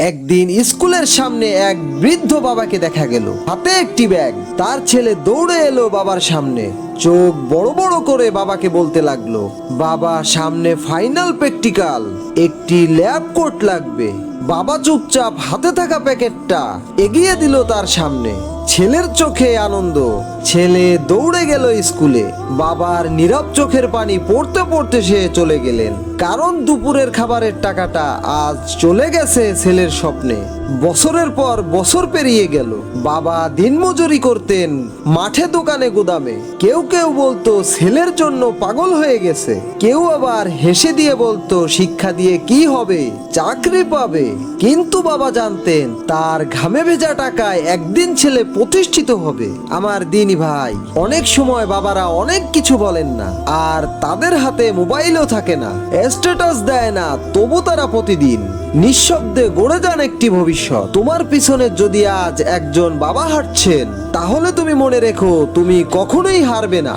একদিন স্কুলের সামনে এক বৃদ্ধ বাবাকে দেখা গেল। হাতে একটি ব্যাগ। তার ছেলে দৌড়ে এলো বাবার সামনে। চোখ বড় বড় করে বাবাকে বলতে লাগল, বাবা, সামনে ফাইনাল প্র্যাকটিক্যাল। একটি ল্যাব কোট লাগবে। বাবা চুপচাপ হাতে থাকা প্যাকেটটা এগিয়ে দিল তার সামনে। ছেলের চোখে আনন্দ। ছেলে দৌড়ে গেল স্কুলে। বাবার নীরব চোখের পানি পড়তে পড়তে সে চলে গেলেন। কারণ দুপুরের খাবারের টাকাটা আজ চলে গেছে ছেলের স্বপ্নে। বছরের পর বছর পেরিয়ে গেল। বাবা দিনমজুরি করতেন মাঠে দোকানে গুদামে। কেউ কেউ বলতো ছেলের জন্য পাগল হয়ে গেছে। কেউ আবার হেসে দিয়ে বলতো, শিক্ষা দিয়ে কি হবে? চাকরি পাবে? কিন্তু বাবা জানতেন, তার ঘামে ভেজা টাকায় একদিন ছেলে প্রতিষ্ঠিত হবে। আমার দিনী ভাই, অনেক সময় বাবারা অনেক কিছু বলেন না, আর তাদের হাতে মোবাইলও থাকে না। স্ট্যাটাস দেয় না, তবু তারা প্রতিদিন নিঃশব্দে গড়ে যান একটি ভবিষ্যৎ। তোমার পিছনে যদি আজ একজন বাবা হাঁটছেন, তাহলে তুমি মনে রেখো, তুমি কখনোই হারবে না।